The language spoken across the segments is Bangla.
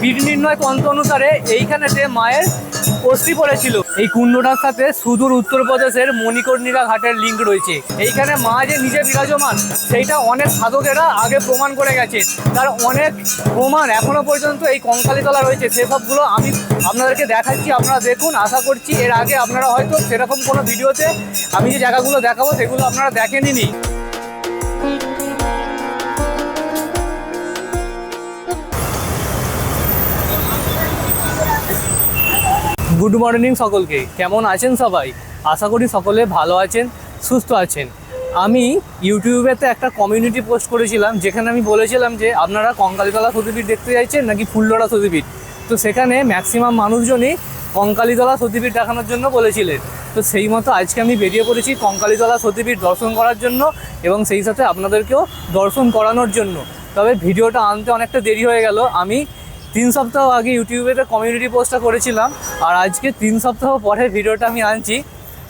পীঠ নির্ণয় পন্থ অনুসারে এইখানেতে মায়ের অস্থি পড়েছিল এই কুণ্ডটার সাথে সুদূর উত্তরপ্রদেশের মণিকর্ণিকা ঘাটের লিঙ্ক রয়েছে। এইখানে মা যে নিজে বিরাজমান, সেইটা অনেক সাধকেরা আগে প্রমাণ করে গেছে। তার অনেক প্রমাণ এখনও পর্যন্ত এই কঙ্কালীতলা রয়েছে। সেসবগুলো আমি আপনাদেরকে দেখাচ্ছি, আপনারা দেখুন, আশা করছি এর আগে আপনারা হয়তো সেরকম কোনো ভিডিওতে আমি যে জায়গাগুলো দেখাবো, সেগুলো আপনারা দেখেননি গুড মর্নিং সকলকে। কেমন আছেন সবাই? আশা করি সকলে ভালো আছেন, সুস্থ আছেন। আমি ইউটিউবেতে একটা কমিউনিটি পোস্ট করেছিলাম, যেখানে আমি বলেছিলাম যে, আপনারা কঙ্কালীতলা সতীপীঠ দেখতে চাইছেন নাকি ফুল্লরা সতীপীঠ? তো সেখানে ম্যাক্সিমাম মানুষজনই কঙ্কালীতলা সতীপীঠ দেখানোর জন্য বলেছিলেন। তো সেই মতো আজকে আমি বেরিয়ে পড়েছি কঙ্কালীতলা সতীপীঠ দর্শন করার জন্য এবং সেই সাথে আপনাদেরকেও দর্শন করানোর জন্য। তবে ভিডিওটা আনতে অনেকটা দেরি হয়ে গেল। আমি তিন সপ্তাহ আগে ইউটিউবেতে কমিউনিটি পোস্টটা করেছিলাম, আর আজকে তিন সপ্তাহ পরে ভিডিওটা আমি আনছি।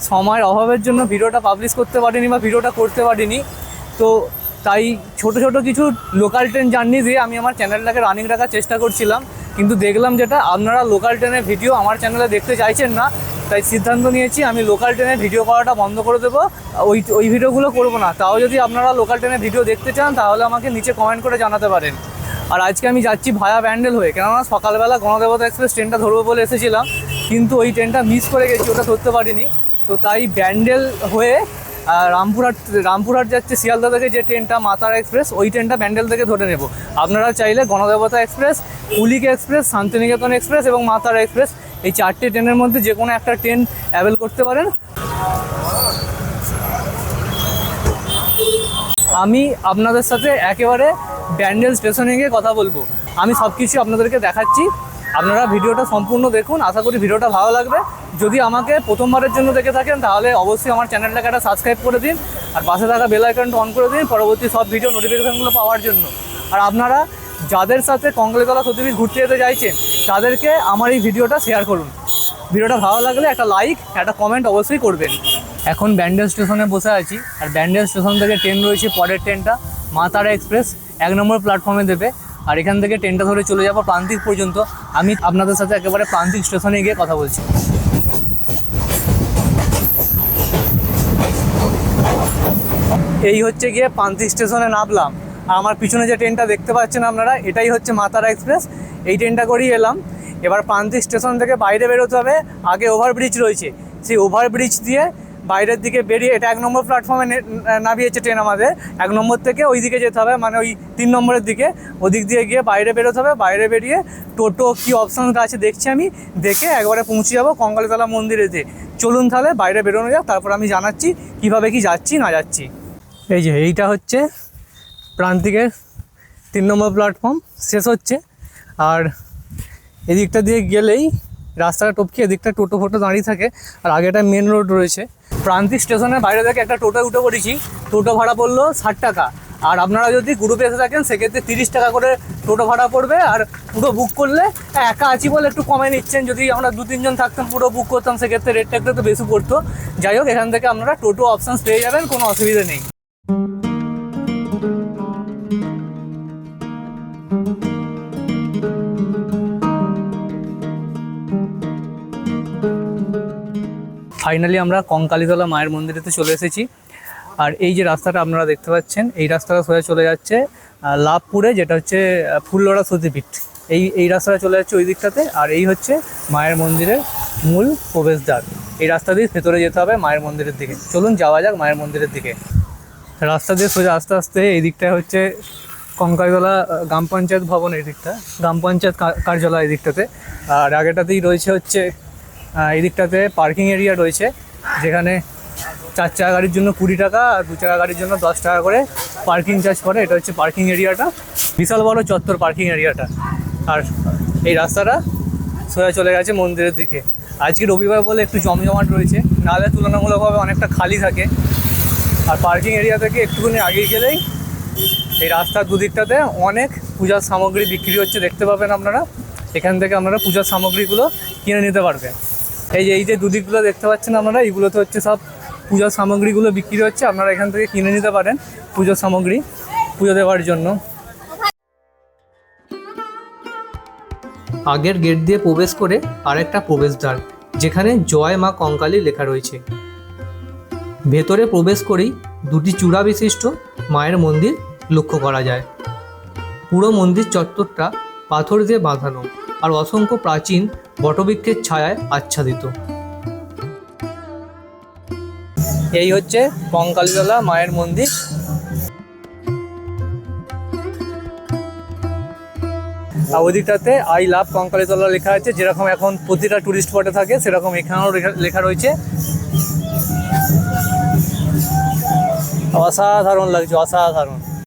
সময়ের অভাবের জন্য ভিডিওটা পাবলিশ করতে পারিনি বা ভিডিওটা করতে পারিনি। তো তাই ছোট ছোট কিছু লোকাল ট্রেন জার্নি দিয়ে আমি আমার চ্যানেলটাকে রানিং রাখার চেষ্টা করছিলাম। কিন্তু দেখলাম যেটা, আপনারা লোকাল ট্রেনের ভিডিও আমার চ্যানেলে দেখতে চাইছেন না। তাই সিদ্ধান্ত নিয়েছি, আমি লোকাল ট্রেনের ভিডিও করাটা বন্ধ করে দেবো। ওই ওই ভিডিওগুলো করব না। তাও যদি আপনারা লোকাল ট্রেনের ভিডিও দেখতে চান, তাহলে আমাকে নিচে কমেন্ট করে জানাতে পারেন। আর আজকে আমি যাচ্ছি ভায়া ব্যান্ডেল হয়ে। কেননা সকালবেলা গণদেবতা এক্সপ্রেস ট্রেনটা ধরবো বলে এসেছিলাম, কিন্তু ওই ট্রেনটা মিস করে গেছি, ওটা ধরতে পারিনি। তো তাই ব্যান্ডেল হয়ে রামপুরহাট রামপুরহাট যাচ্ছে শিয়ালদা থেকে যে ট্রেনটা, মাতার এক্সপ্রেস, ওই ট্রেনটা ব্যান্ডেল থেকে ধরে নেব। আপনারা চাইলে Ganadevata express Kulik express, Shantiniketan express এবং মাতারা এক্সপ্রেস, এই চারটে ট্রেনের মধ্যে যে কোনো একটা ট্রেন অ্যাভেল করতে পারেন। আমি আপনাদের সাথে একেবারে ব্যান্ডেল স্টেশনে গিয়ে কথা বলব। আমি সব কিছু আপনাদেরকে দেখাচ্ছি। আপনারা ভিডিওটা সম্পূর্ণ দেখুন। আশা করি ভিডিওটা ভালো লাগবে। যদি আমাকে প্রথমবারের জন্য দেখে থাকেন, তাহলে অবশ্যই আমার চ্যানেলটাকে একটা সাবস্ক্রাইব করে দিন আর পাশে থাকা বেল আইকনটা অন করে দিন পরবর্তী সব ভিডিও নোটিফিকেশানগুলো পাওয়ার জন্য। আর আপনারা যাদের সাথে কঙ্গলেতলা সতীপীঠ ঘুরতে যেতে চাইছেন, তাদেরকে আমার এই ভিডিওটা শেয়ার করুন। ভিডিওটা ভালো লাগলে একটা লাইক একটা কমেন্ট অবশ্যই করবেন। এখন ব্যান্ডেল স্টেশনে বসে আছি। আর ব্যান্ডেল স্টেশন থেকে ট্রেন রয়েছে পরের ট্রেনটা মা তারা এক্সপ্রেস এক নম্বর প্ল্যাটফর্মে দেবে। আর এখান থেকে ট্রেনটা ধরে চলে যাব প্রান্তিক পর্যন্ত। আমি আপনাদের সাথে একেবারে প্রান্তিক স্টেশনে গিয়ে কথা বলছি। এই হচ্ছে গিয়ে প্রান্তিক স্টেশনে নামলাম। আর আমার পিছনে যে ট্রেনটা দেখতে পাচ্ছেন আপনারা, এটাই হচ্ছে মাতারা এক্সপ্রেস এই ট্রেনটা করেই এলাম। এবার প্রান্তিক স্টেশন থেকে বাইরে বেরোতে হবে। আগে ওভারব্রিজ রয়েছে। সেই ওভারব্রিজ দিয়ে বাইরের দিকে বেরিয়ে এটা এক নম্বর প্ল্যাটফর্মে নামিয়েছে ট্রেন আমাদের। এক নম্বর থেকে ওই দিকে যেতে হবে মানে ওই তিন নম্বরের দিকে। ওদিক দিয়ে গিয়ে বাইরে বেরোতে হবে, বাইরে বেরিয়ে টোটো কী অপশান আছে দেখছি আমি। দেখে একবারে পৌঁছে যাব কঙ্কালীতলা মন্দিরেতে। চলুন তাহলে বাইরে বেরোনো যাক, তারপর আমি জানাচ্ছি কীভাবে কি যাচ্ছি, না যাচ্ছি। এই যে, এইটা হচ্ছে প্রান্তিকের তিন নম্বর প্ল্যাটফর্ম শেষ হচ্ছে। আর এদিকটা দিয়ে গেলেই রাস্তাটা টপকে এদিকটা টোটো ফোটো দাঁড়িয়ে থাকে আর আগে একটা মেন রোড রয়েছে। প্রান্তিক স্টেশনের বাইরে থেকে একটা টোটো উঠে পড়েছি। টোটো ভাড়া পড়ল ষাট টাকা। আর আপনারা যদি গ্রুপে এসে থাকেন, সেক্ষেত্রে তিরিশ টাকা করে টোটো ভাড়া পড়বে আর পুরো বুক করলে একা আছি বলে একটু কমে নিচ্ছেন। যদি আমরা দু, তিনজন থাকতাম, পুরো বুক করতাম, সেক্ষেত্রে রেটটা একটু বেশি পড়তো। যাই হোক, এখান থেকে আপনারা টোটো অপশানস পেয়ে যাবেন, কোনো অসুবিধা নেই। ফাইনালি আমরা কঙ্কালীতলা মায়ের মন্দিরেতে চলে এসেছি। আর এই যে রাস্তাটা আপনারা দেখতে পাচ্ছেন এই রাস্তাটা সোজা চলে যাচ্ছে লাভপুরে যেটা হচ্ছে আহ, ফুল্লরা সতীপীঠ। এই এই রাস্তাটা চলে যাচ্ছে ওই দিকটাতে আর এই হচ্ছে মায়ের মন্দিরের মূল প্রবেশদ্বার। এই রাস্তা দিয়ে ভেতরে যেতে হবে মায়ের মন্দিরের দিকে। চলুন যাওয়া যাক মায়ের মন্দিরের দিকে। রাস্তা দিয়ে সোজা আস্তে আস্তে এই দিকটায় হচ্ছে কঙ্কালীতলা গ্রাম পঞ্চায়েত ভবন এই দিকটা গ্রাম পঞ্চায়েত কার্যালয় এই দিকটাতে। আর আগেটাতেই রয়েছে হচ্ছে এই পার্কিং এরিয়া রয়েছে, যেখানে চার চাকা গাড়ির জন্য কুড়ি টাকা আর দু চাকা গাড়ির জন্য দশ টাকা করে পার্কিং চার্জ করে। এটা হচ্ছে পার্কিং এরিয়াটা বিশাল বড় চত্বর পার্কিং এরিয়াটা আর এই রাস্তাটা সোজা চলে গেছে মন্দিরের দিকে। আজকে রবিবার বলে একটু জমজমাট রয়েছে। নাহলে তুলনামূলকভাবে অনেকটা খালি থাকে। আর পার্কিং এরিয়া থেকে একটুখানি আগে গেলেই এই রাস্তার দুদিকটাতে অনেক পূজার সামগ্রী বিক্রি হচ্ছে। দেখতে পাবেন আপনারা। এখান থেকে আপনারা পূজার সামগ্রীগুলো কিনে নিতে পারবেন। এই যে এই যে দুদিকগুলো দেখতে পাচ্ছেন আপনারা এইগুলোতে হচ্ছে সব পূজার সামগ্রীগুলো বিক্রি হচ্ছে। আপনারা এখান থেকে কিনে নিতে পারেন পুজোর সামগ্রী পুজো দেওয়ার জন্য। আগের গেট দিয়ে প্রবেশ করে আরেকটা প্রবেশদ্বার, যেখানে জয় মা কঙ্কালী লেখা রয়েছে। ভেতরে প্রবেশ করেই দুটি চূড়া বিশিষ্ট মায়ের মন্দির লক্ষ্য করা যায়। পুরো মন্দির চত্বরটা পাথর দিয়ে বাঁধানো। আর অসংখ্য প্রাচীন বটবৃক্ষের ছায়ায় আচ্ছাদিত। এই হচ্ছে কঙ্কালীতলা মায়ের মন্দির। আর ওদিকটাতে আই লাভ কঙ্কালীতলা লেখা আছে, যেরকম এখন প্রতিটা টুরিস্ট স্পটে থাকে, সেরকম এখানেও লেখা- রয়েছে। অসাধারণ লাগছে, অসাধারণ।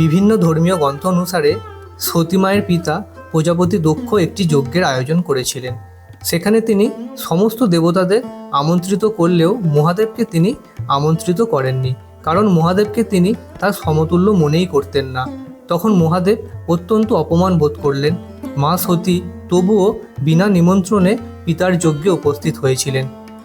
বিভিন্ন ধর্মীয় গ্রন্থ অনুসারে সতী মায়ের পিতা প্রজাপতি দক্ষ একটি যজ্ঞের আয়োজন করেছিলেন। সেখানে তিনি সমস্ত দেবতাদের আমন্ত্রিত করলেও মহাদেবকে তিনি আমন্ত্রিত করেননি, কারণ মহাদেবকে তিনি তার সমতুল্য মনেই করতেন না। তখন মহাদেব অত্যন্ত অপমান বোধ করলেন। মা সতী তবুও বিনা নিমন্ত্রণে পিতার যজ্ঞে উপস্থিত হয়েছিলেন।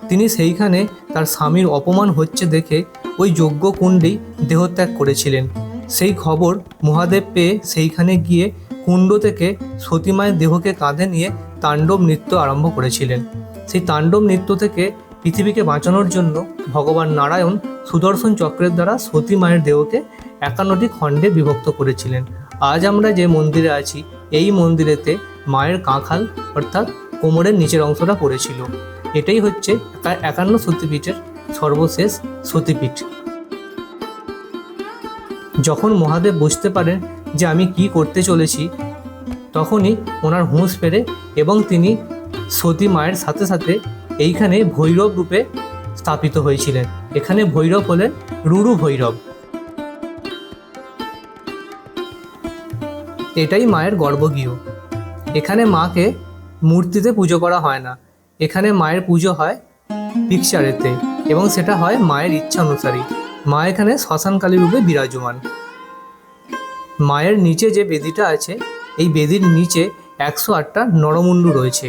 তিনি সেইখানে তার স্বামীর অপমান হচ্ছে দেখে ওই যজ্ঞ কুণ্ডেই দেহত্যাগ করেছিলেন। সেই খবর মহাদেব পেয়ে সেইখানে গিয়ে কুণ্ড থেকে সতীমায়ের দেহকে কাঁধে নিয়ে তাণ্ডব নৃত্য আরম্ভ করেছিলেন। সেই তাণ্ডব নৃত্য থেকে পৃথিবীকে বাঁচানোর জন্য ভগবান নারায়ণ সুদর্শন চক্রের দ্বারা সতী মায়ের দেহকে একান্নটি খণ্ডে বিভক্ত করেছিলেন। আজ আমরা যে মন্দিরে আছি, এই মন্দিরেতে মায়ের কাঁখাল অর্থাৎ কোমরের নিচের অংশটা পড়েছিল। এটাই হচ্ছে একা- একান্ন সতীপীঠের সর্বশেষ সতীপীঠ। যখন মহাদেব বুঝতে পারেন যে আমি কি করতে চলেছি, তখনই ওনার হুঁশ ফেরে এবং তিনি সতী মায়ের সাথে সাথে এইখানে ভৈরব রূপে স্থাপিত হয়েছিলেন। এখানে ভৈরব হলেন রুরু ভৈরব। এটাই মায়ের গর্ভগৃহ। এখানে মাকে মূর্তিতে পুজো করা হয় না। এখানে মায়ের পুজো হয় পিকচারেতে এবং সেটা হয় মায়ের ইচ্ছা অনুসারী মা এখানে শ্মশানকালী রূপে বিরাজমান। মায়ের নিচে যে বেদিটা আছে, এই বেদির নিচে একশো আটটা নরমুণ্ডু রয়েছে।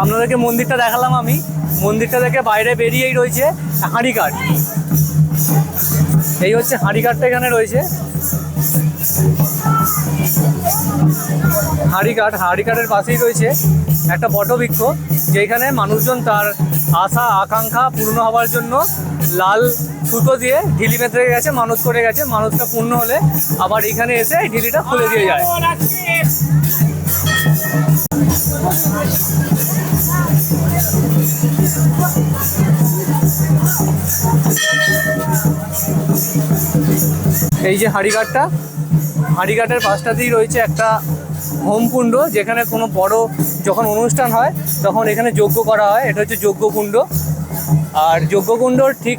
আপনাদেরকে মন্দিরটা দেখালাম আমি। মন্দিরটা থেকে বাইরে বেরিয়েই রয়েছে হাঁড়িকাঠ এই হচ্ছে হাঁড়িকাঠটা এখানে রয়েছে। হাঁড়িকাঠ হাড়িঘাটের পাশেই রয়েছে একটা বটবৃক্ষ যেখানে মানুষজন তার আশা, আকাঙ্ক্ষা পূর্ণ হওয়ার জন্য লাল সুতো দিয়ে ঢিলি বেঁধে গেছে মানুষ করে গেছে মানুষটা পূর্ণ হলে আবার এখানে এসে ঢিলিটা খুলে দিয়ে যায়। এই যে হাঁড়িঘাটটা হাঁড়িঘাটের পাশটাতেই রয়েছে একটা হোমকুণ্ড যেখানে কোনো বড় যখন অনুষ্ঠান হয়, তখন এখানে যজ্ঞ করা হয়। এটা হচ্ছে যজ্ঞকুণ্ড আর যজ্ঞকুণ্ডর ঠিক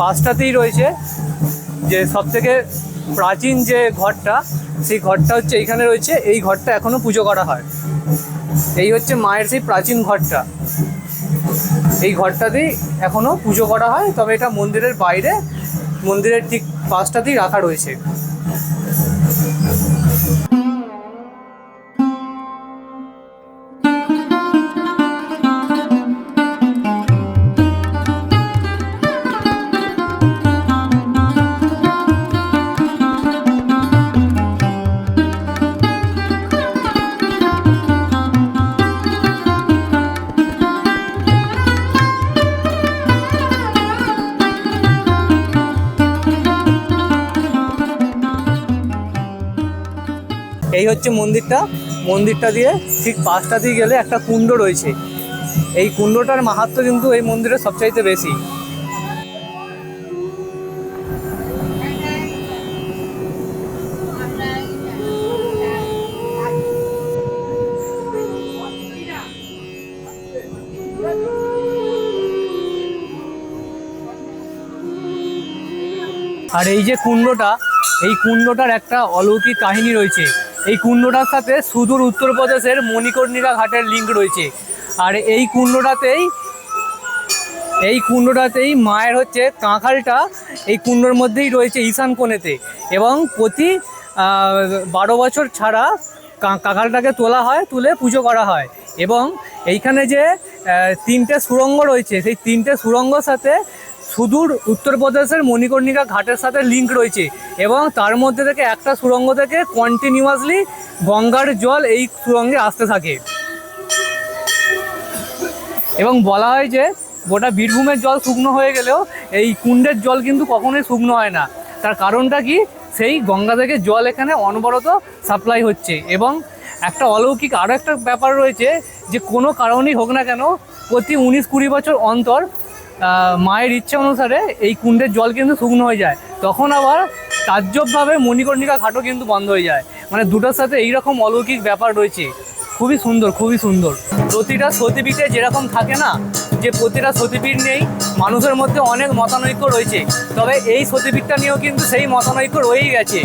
পাশটাতেই রয়েছে যে সব থেকে প্রাচীন যে ঘরটা, সেই ঘরটা হচ্ছে এইখানে রয়েছে। এই ঘরটা এখনও পুজো করা হয়। এই হচ্ছে মায়ের সেই প্রাচীন ঘরটা। এই ঘরটাতেই এখনও পুজো করা হয়, তবে এটা মন্দিরের বাইরে, মন্দিরের ঠিক পাশটাতেই রাখা রয়েছে। হচ্ছে মন্দিরটা। মন্দিরটা দিয়ে ঠিক পাশটা দিয়ে গেলে একটা কুণ্ড রয়েছে। এই কুণ্ডটার মাহাত্ম্য কিন্তু এই মন্দিরের সবচাইতে বেশি। আর এই যে কুণ্ডটা, এই কুণ্ডটার একটা অলৌকিক কাহিনী রয়েছে। এই কুণ্ডটার সাথে সুদূর উত্তরপ্রদেশের মণিকর্ণিকা ঘাটের লিঙ্ক রয়েছে। আর এই কুণ্ডটাতেই এই কুণ্ডটাতেই মায়ের হচ্ছে কাঁখালটা এই কুণ্ডর মধ্যেই রয়েছে ঈশান কোণেতে এবং প্রতি বারো বছর ছাড়া কা- কাঁখালটাকে তোলা হয়, তুলে পুজো করা হয় এবং এইখানে যে তিনটে সুরঙ্গ রয়েছে, সেই তিনটে সুরঙ্গর সাথে সুদূর উত্তরপ্রদেশের মণিকর্ণিকা ঘাটের সাথে লিঙ্ক রয়েছে এবং তার মধ্যে থেকে একটা সুরঙ্গ থেকে কন্টিনিউয়াসলি গঙ্গার জল এই সুরঙ্গে আসতে থাকে। এবং বলা হয় যে, গোটা বীরভূমের জল শুকনো হয়ে গেলেও এই কুণ্ডের জল কিন্তু কখনোই শুকনো হয় না। তার কারণটা কি? সেই গঙ্গা থেকে জল এখানে অনবরত সাপ্লাই হচ্ছে এবং একটা অলৌকিক আরও একটা ব্যাপার রয়েছে যে কোনো কারণেই হোক না কেন, প্রতি উনিশ কুড়ি বছর অন্তর মায়ের ইচ্ছা অনুসারে এই কুণ্ডের জল কিন্তু শুকনো হয়ে যায়। তখন আবার তাজ্জবভাবে মণিকর্ণিকা ঘাটও কিন্তু বন্ধ হয়ে যায়। মানে দুটোর সাথে এইরকম অলৌকিক ব্যাপার রয়েছে। খুবই সুন্দর খুবই সুন্দর। প্রতিটা সতীপীঠে যেরকম থাকে না, যে প্রতিটা সতীপীঠ নেই, মানুষের মধ্যে অনেক মতানৈক্য রয়েছে। তবে এই সতীপীঠটা নিয়েও কিন্তু সেই মতানৈক্য রয়েই গেছে।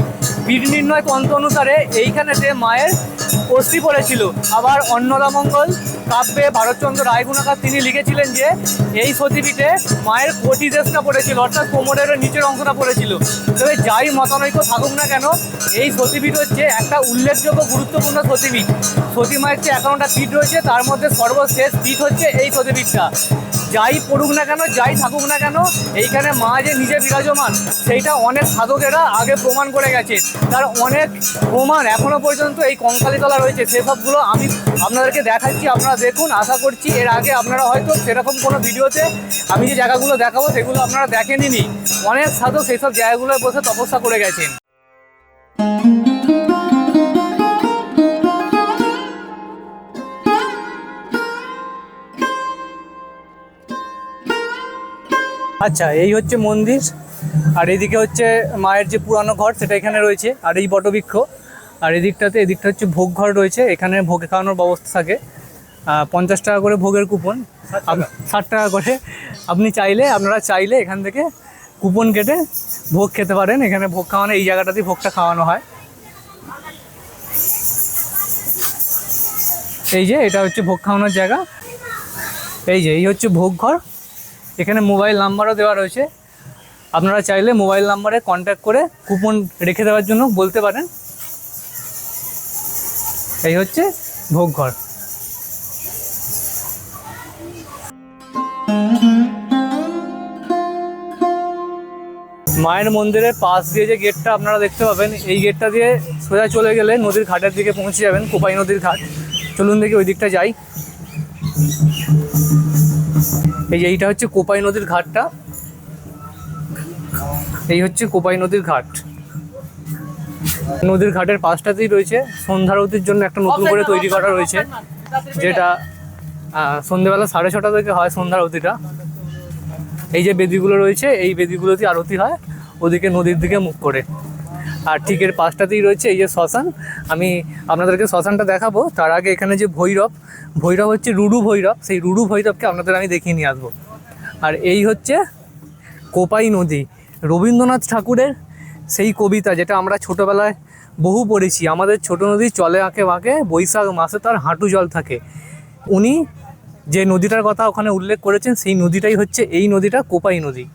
পীঠ নির্ণয় পন্থ অনুসারে এইখানেতে মায়ের অস্থি পড়েছিল আবার অন্নদামঙ্গল কাব্যে ভারতচন্দ্র রায়গুণাকার তিনি লিখেছিলেন যে, এই সতীপীঠে মায়ের কোটি দেশটা পড়েছিল, অর্থাৎ কোমরের নিচের অংশটা পড়েছিল। তবে যাই মতানৈক্য থাকুক না কেন, এই সতীপীঠ হচ্ছে একটা উল্লেখযোগ্য গুরুত্বপূর্ণ সতীপীঠ সতী মায়ের যে একাউন্টটা পীঠ রয়েছে, তার মধ্যে সর্বশেষ পীঠ হচ্ছে এই সতীপীঠটা যাই পড়ুক না কেন, যাই থাকুক না কেন, এইখানে মা যে নিজে বিরাজমান, সেইটা অনেক সাধকেরা আগে প্রমাণ করে গেছে। তার অনেক প্রমাণ এখনও পর্যন্ত এই কঙ্কালীতলা রয়েছে সেসবগুলো আমি আপনাদেরকে দেখাচ্ছি, আপনারা দেখুন, আশা করছি এর আগে আপনারা হয়তো সেরকম কোনো ভিডিওতে আমি যে জায়গাগুলো দেখাবো, সেগুলো আপনারা দেখেননি অনেক সাধক সেই সব জায়গাগুলোয় বসে তপস্যা করে গেছেন। আচ্ছা এই হচ্ছে মন্দির, আর এদিকে হচ্ছে মায়ের যে পুরানো ঘর, সেটা এখানে রয়েছে, আর এই বটবৃক্ষ। আর এদিকটাতে এদিকটা হচ্ছে ভোগ ঘর রয়েছে এখানে ভোগে খাওয়ানোর ব্যবস্থা থাকে। পঞ্চাশ টাকা করে ভোগের কুপন ষাট টাকা? করে। আপনি চাইলে আপনারা চাইলে এখান থেকে কুপন কেটে ভোগ খেতে পারেন। এখানে ভোগ খাওয়ানো এই জায়গাটাতেই ভোগটা খাওয়ানো হয়। এই যে এটা হচ্ছে ভোগ খাওয়ানোর জায়গা। এই যে এই হচ্ছে ভোগ ঘর। এখানে মোবাইল নাম্বারও দেওয়া রয়েছে। আপনারা চাইলে মোবাইল নাম্বারে কন্ট্যাক্ট করে কুপন রেখে দেওয়ার জন্য বলতে পারেন। এই হচ্ছে ভোগ ঘর মায়ের মন্দিরের পাশ দিয়ে যে গেটটা আপনারা দেখতে পাবেন, এই গেটটা দিয়ে সোজা চলে গেলে নদীর ঘাটের দিকে পৌঁছে যাবেন, কোপাই নদীর ঘাট। চলুন দেখি ওই দিকটা যাই। এই যে এইটা হচ্ছে কোপাই নদীর ঘাটটা। এই হচ্ছে কোপাই নদীর ঘাট। নদীর ঘাটের পাশটাতেই রয়েছে। সন্ধ্যারতির জন্য একটা নতুন করে তৈরি করা রয়েছে। যেটা সন্ধ্যেবেলা সাড়ে ছটা থেকে হয় সন্ধ্যারতিটা এই যে বেদিগুলো রয়েছে এই বেদিগুলোতে আরতি হয়। ওদিকে নদীর দিকে মুখ করে। আর ঠিক এর পাশটাতেই রয়েছে এই যে শ্মশান। আমি আপনাদেরকে শ্মশানটা দেখাবো। তার আগে এখানে যে ভৈরব ভৈরব হচ্ছে রুডু ভৈরব। সেই রুডু ভৈরবকে আপনাদের আমি দেখিয়ে নিয়ে আসব। আর এই হচ্ছে কোপাই নদী। রবীন্দ্রনাথ ঠাকুরের সেই কবিতা যেটা আমরা ছোটোবেলায় বহু পড়েছি। আমাদের ছোট নদী চলে আঁকে বাঁকে, বৈশাখ মাসে তার হাঁটু জল থাকে। উনি যে নদীটার কথা ওখানে উল্লেখ করেছেন, সেই নদীটাই হচ্ছে এই নদীটা কোপাই নদী।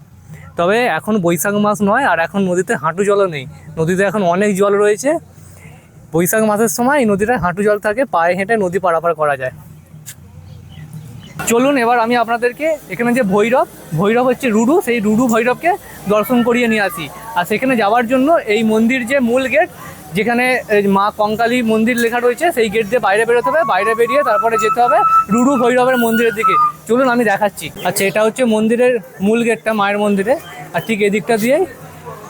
তবে এখন বৈশাখ মাস নয়, আর এখন নদীতে হাঁটু জলও নেই। নদীতে এখন অনেক জল রয়েছে। বৈশাখ মাসের সময় এই নদীটায় হাঁটু জল থাকে, পায়ে হেঁটে নদী পারাপার করা যায়। চলুন, এবার আমি আপনাদেরকে এখানে যে ভৈরব ভৈরব হচ্ছে রুডু সেই রুডু ভৈরবকে দর্শন করিয়ে নিয়ে আসি। আর সেখানে যাওয়ার জন্য এই মন্দির যে মূল গেট, যেখানে মা কঙ্কালী মন্দির লেখা রয়েছে, সেই গেট দিয়ে বাইরে বেরোতে হবে, বাইরে বেরিয়ে তারপরে যেতে হবে রুডু ভৈরবের মন্দিরের দিকে। চলুন, আমি দেখাচ্ছি। আচ্ছা এটা হচ্ছে মন্দিরের মূল গেটটা, মায়ের মন্দিরে। আর ঠিক এদিকটা দিয়েই,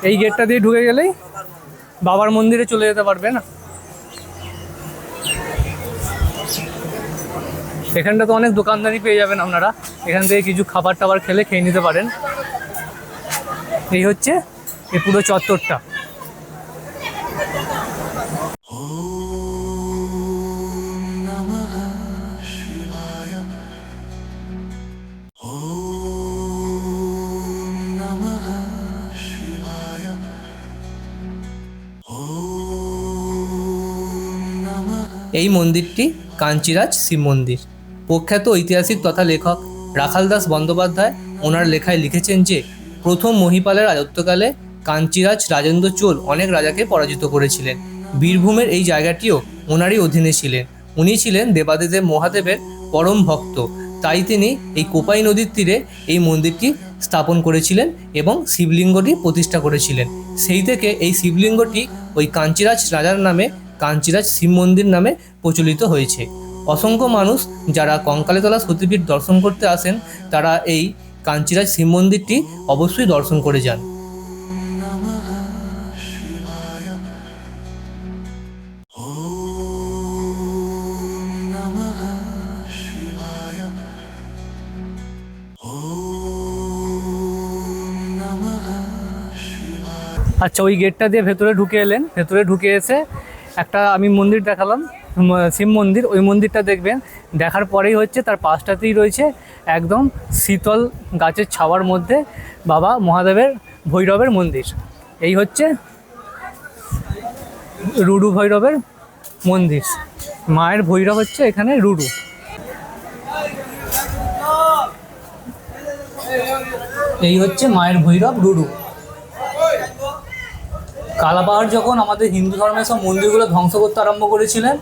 এই গেটটা দিয়ে ঢুকে গেলেই বাবার মন্দিরে চলে যেতে পারবে না। এখানটা তো অনেক দোকানদারি পেয়ে যাবেন আপনারা। এখান থেকে কিছু খাবার টাবার খেলে খেয়ে নিতে পারেন। এই হচ্ছে এই পুরো চত্বরটা। এই মন্দিরটি কাঞ্চিরাজ শিব মন্দির। প্রখ্যাত ঐতিহাসিক তথা লেখক রাখাল দাস বন্দ্যোপাধ্যায় ওনার লেখায় লিখেছেন যে, প্রথম মহিপালের রাজত্বকালে কাঞ্চিরাজ রাজেন্দ্র চোল অনেক রাজাকে পরাজিত করেছিলেন। বীরভূমের এই জায়গাটিও ওনারই অধীনে ছিলেন। উনি ছিলেন দেবাদিদেব মহাদেবের পরম ভক্ত। তাই তিনি এই কোপাই নদীর তীরে এই মন্দিরটি স্থাপন করেছিলেন এবং শিবলিঙ্গটি প্রতিষ্ঠা করেছিলেন। সেই থেকে এই শিবলিঙ্গটি ওই কাঞ্চিরাজ রাজার নামে কাঞ্চিরাজ শিব মন্দির নামে প্রচলিত হয়েছে। অসংখ্য মানুষ যারা কঙ্কালেতলা সতীপীঠ দর্শন করতে আসেন, তারা এই কাঞ্চিরাজ শিব মন্দিরটি অবশ্যই দর্শন করে যান। আচ্ছা ওই গেটটা দিয়ে ভেতরে ঢুকে এলেন। ভেতরে ঢুকে এসে একটা আমি মন্দির দেখালাম। শিব মন্দির, ওই মন্দিরটা দেখবেন। দেখার পরেই হচ্ছে তার পাশটাতেই রয়েছে একদম শীতল গাছের ছাওয়ার মধ্যে বাবা মহাদেবের ভৈরবের মন্দির। এই হচ্ছে রুডু ভৈরবের মন্দির। মায়ের ভৈরব হচ্ছে এখানে রুডু এই হচ্ছে মায়ের ভৈরব রুডু কালাপাহাড় যখন আমাদের হিন্দু ধর্মের সব মন্দিরগুলো ধ্বংস করতে আরম্ভ করেছিলেন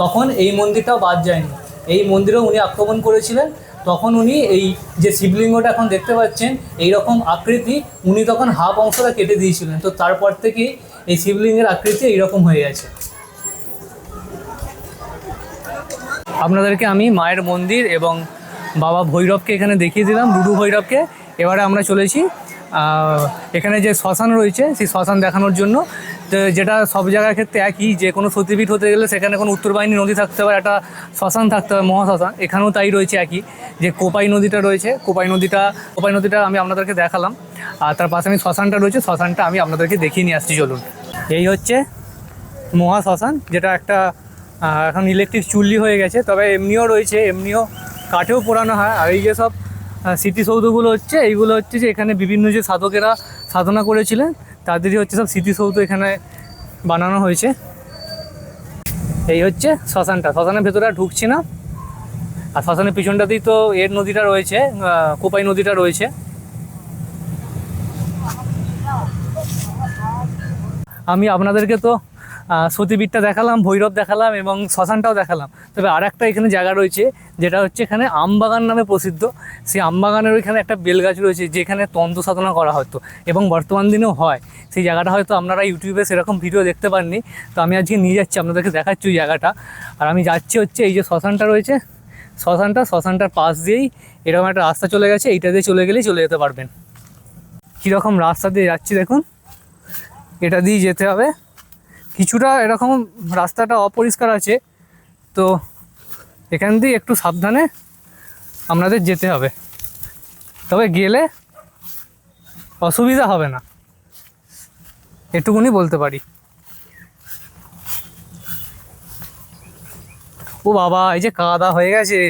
তখন এই মন্দিরটাও বাদ যায়নি। এই মন্দিরেও উনি আক্রমণ করেছিলেন। তখন উনি এই যে শিবলিঙ্গটা এখন দেখতে পাচ্ছেন এই রকম আকৃতি উনি তখন হাফ অংশটা কেটে দিয়েছিলেন। তো তারপর থেকেই এই শিবলিঙ্গের আকৃতি এইরকম হয়ে গেছে। আপনাদেরকে আমি মায়ের মন্দির এবং বাবা ভৈরবকে এখানে দেখিয়ে দিলাম রুডু ভৈরবকে। এবারে আমরা চলেছি এখানে যে শ্মশান রয়েছে, সেই শ্মশান দেখানোর জন্য। যেটা সব জায়গার ক্ষেত্রে একই, যে কোনো সতীপীঠ হতে গেলে সেখানে কোনো উত্তরবাহিনী নদী থাকতে হবে একটা শ্মশান থাকতে হবে মহাশ্মশান, এখানেও তাই রয়েছে একই, যে কোপাই নদীটা রয়েছে, কোপাই নদীটা কোপাই নদীটা আমি আপনাদেরকে দেখালাম, আর তার পাশে আমি শ্মশানটা রয়েছে, শ্মশানটা আমি আপনাদেরকে দেখিয়ে নিয়ে আসছি, চলুন। এই হচ্ছে মহা শ্মশান যেটা একটা এখন ইলেকট্রিক চুল্লি হয়ে গেছে, তবে এমনিও রয়েছে, এমনিও কাঠেও পোড়ানো হয়, আর এই যে সব স্মৃতিসৌধগুলো হচ্ছে, এইগুলো হচ্ছে যে এখানে বিভিন্ন যে সাধকেরা সাধনা করেছিলেন তাদেরই হচ্ছে সব স্মৃতিসৌধ এখানে বানানো হয়েছে। এই হচ্ছে শ্মশানটা। শ্মশানের ভেতরে ঢুকছি না। আর শ্মশানের পিছনটাতেই তো এর নদীটা রয়েছে কোপাই নদীটা রয়েছে। আমি আপনাদেরকে তো সতীপীঠটা দেখালাম, ভৈরব দেখালাম এবং শ্মশানটাও দেখালাম। তবে আর একটা এখানে জায়গা রয়েছে, যেটা হচ্ছে এখানে আমবাগান নামে প্রসিদ্ধ। সেই আমবাগানের ওইখানে একটা বেলগাছ রয়েছে, যেখানে তন্ত্র সাধনা করা হতো এবং বর্তমান দিনেও হয়। সেই জায়গাটা হয়তো আপনারা ইউটিউবে সেরকম ভিডিও দেখতে পাননি। তো আমি আজকে নিয়ে যাচ্ছি, আপনাদেরকে দেখাচ্ছি ওই জায়গাটা। আর আমি যাচ্ছি হচ্ছে এই যে শ্মশানটা রয়েছে, শ্মশানটা, শ্মশানটার পাশ দিয়েই এরকম একটা রাস্তা চলে গেছে, এইটা দিয়ে চলে গেলেই চলে যেতে পারবেন। কীরকম রাস্তা দিয়ে যাচ্ছি দেখুন, এটা দিয়ে যেতে হবে। কিছুটা এরকম রাস্তাটা অপরিষ্কার আছে, তো এখান দিয়ে একটু সাবধানে আপনাদের যেতে হবে। তবে গেলে অসুবিধা হবে না। এটুকুনি বলতে পারি। ও বাবা, এই যে কাদা হয়ে গেছে।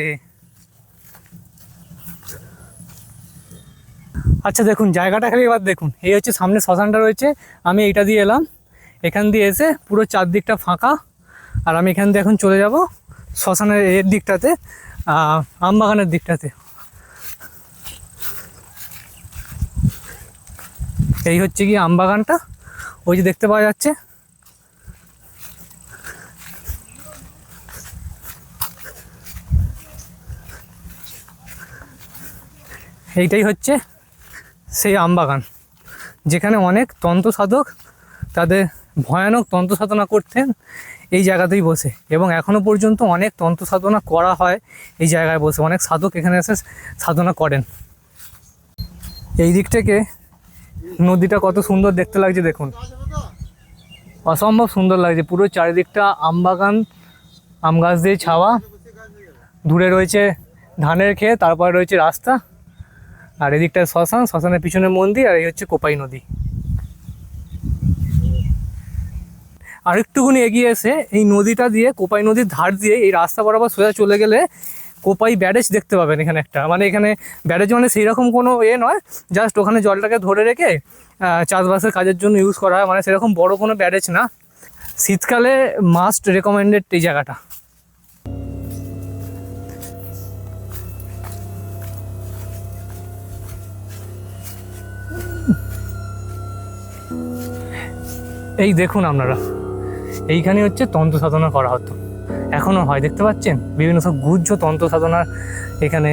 আচ্ছা দেখুন, জায়গাটা খালি এবার দেখুন। এই হচ্ছে সামনে শ্মশানটা রয়েছে, আমি এইটা দিয়ে এলাম। এখান দিয়ে এসে পুরো চারদিকটা ফাঁকা। আর আমি এখান দিয়ে এখন চলে যাব শ্মশানের এর দিকটাতে আমবাগানের দিকটাতে। এই হচ্ছে কি আমবাগানটা। ওই যে দেখতে পাওয়া যাচ্ছে। এইটাই হচ্ছে সেই আমবাগান, যেখানে অনেক তন্ত্র সাধক তাদের ভয়ানক তন্ত্র সাধনা করতেন এই জায়গাতেই বসে। এবং এখনও পর্যন্ত অনেক তন্ত্র সাধনা করা হয় এই জায়গায় বসে। অনেক সাধক এখানে এসে সাধনা করেন। এই দিক থেকে নদীটা কত সুন্দর দেখতে লাগছে দেখুন। অসম্ভব সুন্দর লাগছে। পুরো চারিদিকটা আমবাগান, আম গাছ দিয়ে ছাওয়া। দূরে রয়েছে ধানের খেয়ে তারপরে রয়েছে রাস্তা। আর এদিকটা শ্মশান, শ্মশানের পিছনে মন্দির, আর এই হচ্ছে কোপাই নদী। আরেকটুকুনি এগিয়ে এসে এই নদীটা দিয়ে, কোপাই নদীর ধার দিয়ে এই রাস্তা বরাবর সোজা চলে গেলে কোপাই ব্যারেজ দেখতে পাবেন এখানে একটা। মানে এখানে ব্যারেজ মানে সেই রকম কোনো এ নয় জাস্ট ওখানে জলটাকে ধরে রেখে চাষবাসের কাজের জন্য ইউজ করা হয়। মানে সেরকম বড় কোনো ব্যারেজ না। শীতকালে মাস্ট রেকমেন্ডেড এই জায়গাটা। এই দেখুন আপনারা। এইখানে হচ্ছে তন্ত্র সাধনা করা হতো। এখনও হয়, দেখতে পাচ্ছেন? বিভিন্ন সব গুহ্য তন্ত্র সাধনার এখানে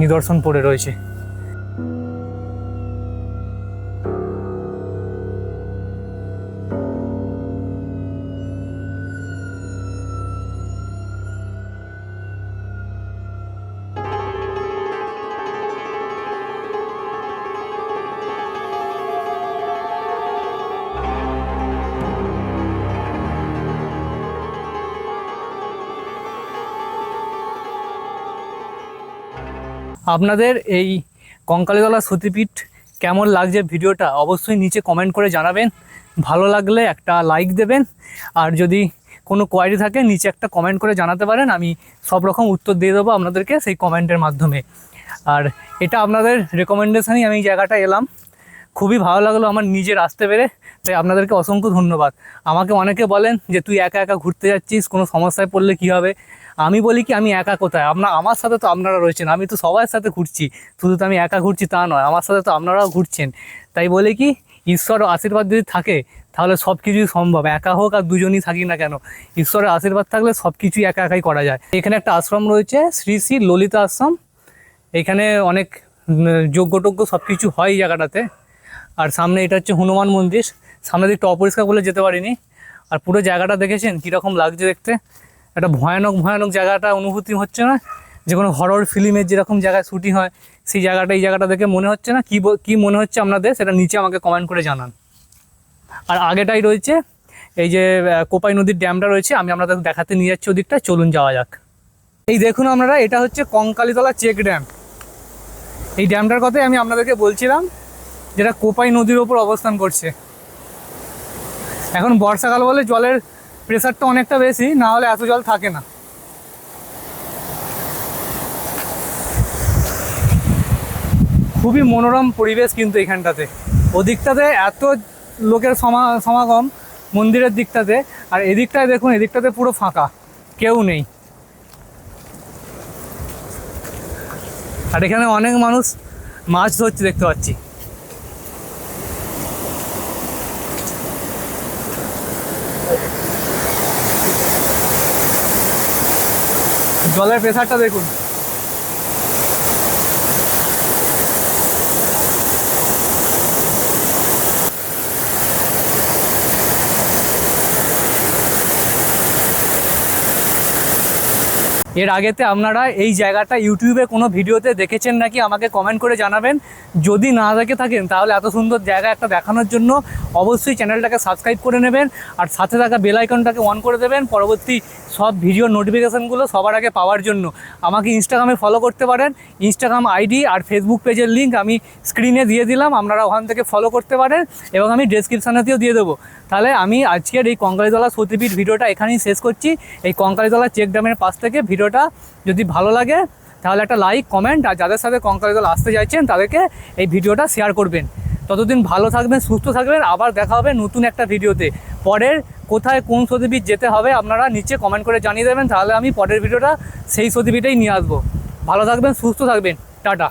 নিদর্শন পড়ে রয়েছে। আপনাদের এই কঙ্কালীতলা সতীপীঠ কেমন লাগছে ভিডিওটা অবশ্যই নিচে কমেন্ট করে জানাবেন। ভালো লাগলে একটা লাইক দেবেন। আর যদি কোনো কোয়ারি থাকে, নিচে একটা কমেন্ট করে জানাতে পারেন। আমি সব রকম উত্তর দিয়ে দেবো আপনাদেরকে সেই কমেন্টের মাধ্যমে। আর এটা আপনাদের রেকমেন্ডেশনই আমি এই জায়গাটা এলাম। খুবই ভালো লাগল, আমার নিজের আসতে পেরে। তাই আপনাদেরকে অসংখ্য ধন্যবাদ। আমাকে অনেকে বলেন যে, তুই একা একা ঘুরতে যাচ্ছিস? কোনো সমস্যায় পড়লে কী হবে? আমি বলি কি, আমি একা কোথায়? আপনার আমার সাথে তো আপনারা রয়েছেন, আমি তো সবার সাথে ঘুরছি। শুধু তো আমি একা ঘুরছি তা নয়, আমার সাথে তো আপনারাও ঘুরছেন। তাই বলে কি ঈশ্বর আশীর্বাদ যদি থাকে, তাহলে সব কিছুই সম্ভব। একা হোক আর দুজনই থাকি না কেন, ঈশ্বরের আশীর্বাদ থাকলে সব কিছুই একা একাই করা যায়। এখানে একটা আশ্রম রয়েছে, শ্রী শ্রী ললিতা আশ্রম। এখানে অনেক টজ্ঞ সব কিছু হয় এই জায়গাটাতে। আর সামনে এটা হচ্ছে হনুমান মন্দির। সামনে দিকটা অপরিষ্কার বলে যেতে পারিনি। আর পুরো জায়গাটা দেখেছেন? কীরকম লাগছে দেখতে? একটা ভয়ানক ভয়ানক জায়গাটা অনুভূতি হচ্ছে না? যে কোনো হরর ফিল্মের যেরকম জায়গায় শুটিং হয়, সেই জায়গাটা, এই জায়গাটা দেখে মনে হচ্ছে না? কী কী মনে হচ্ছে আপনাদের? সেটা নিচে আমাকে কমেন্ট করে জানান। আর আগেটাই রয়েছে, এই যে কোপাই নদীর ড্যামটা রয়েছে, আমি আপনাদের দেখাতে নিয়ে যাচ্ছি ওদিকটা, চলুন যাওয়া যাক। এই দেখুন আপনারা, এটা হচ্ছে কঙ্কালীতলা চেক ড্যাম। এই ড্যামটার কথাই আমি আপনাদেরকে বলছিলাম, যেটা কোপাই নদীর ওপর অবস্থান করছে। এখন বর্ষাকাল বলে জলের প্রেশারটা অনেকটা বেশি না হলে এত জল থাকে না। খুবই মনোরম পরিবেশ কিন্তু এখানটাতে। ওদিকটাতে এত লোকের সমা, সমাগম মন্দিরের দিকটাতে, আর এদিকটায় দেখুন, এদিকটাতে পুরো ফাঁকা, কেউ নেই। আর এখানে অনেক মানুষ মাছ ধরছে দেখতে পাচ্ছি। জলের প্রেশারটা দেখুন। এর আগেতে আপনারা এই জায়গাটা ইউটিউবে কোনো ভিডিওতে দেখেছেন নাকি আমাকে কমেন্ট করে জানাবেন। যদি না দেখে থাকেন, তাহলে এত সুন্দর জায়গা একটা দেখানোর জন্য অবশ্যই চ্যানেলটাকে সাবস্ক্রাইব করে নেবেন আর সাথে থাকা বেল আইকনটাকে অন করে দেবেন। পরবর্তী সব ভিডিও নোটিফিকেশানগুলো সবার আগে পাওয়ার জন্য। আমাকে ইনস্টাগ্রামে ফলো করতে পারেন। ইনস্টাগ্রাম আইডি আর ফেসবুক পেজের লিঙ্ক আমি স্ক্রিনে দিয়ে দিলাম। আপনারা ওখান থেকে ফলো করতে পারেন এবং আমি ডেসক্রিপশানেতেও দিয়ে দেবো। তাহলে আমি আজকের এই কঙ্কালীতলা সতীপীঠ ভিডিওটা এখানেই শেষ করছি। এই কঙ্কালীতলা চেক ড্যামের পাশ থেকে ভিডিওটা যদি ভালো লাগে, তাহলে একটা লাইক, কমেন্ট আর যাদের সাথে কঙ্কালীতলা আসতে চাইছেন, তাদেরকে এই ভিডিওটা শেয়ার করবেন। ততদিন ভালো থাকবেন, সুস্থ থাকবেন, আবার দেখা হবে নতুন একটা ভিডিওতে। পরের কোথায় কোন সতীপীঠ যেতে হবে আপনারা নিচে কমেন্ট করে জানিয়ে দেবেন, তাহলে আমি পরের ভিডিওটা সেই সতীপীঠেই নিয়ে আসব। ভালো থাকবেন, সুস্থ থাকবেন, টাটা।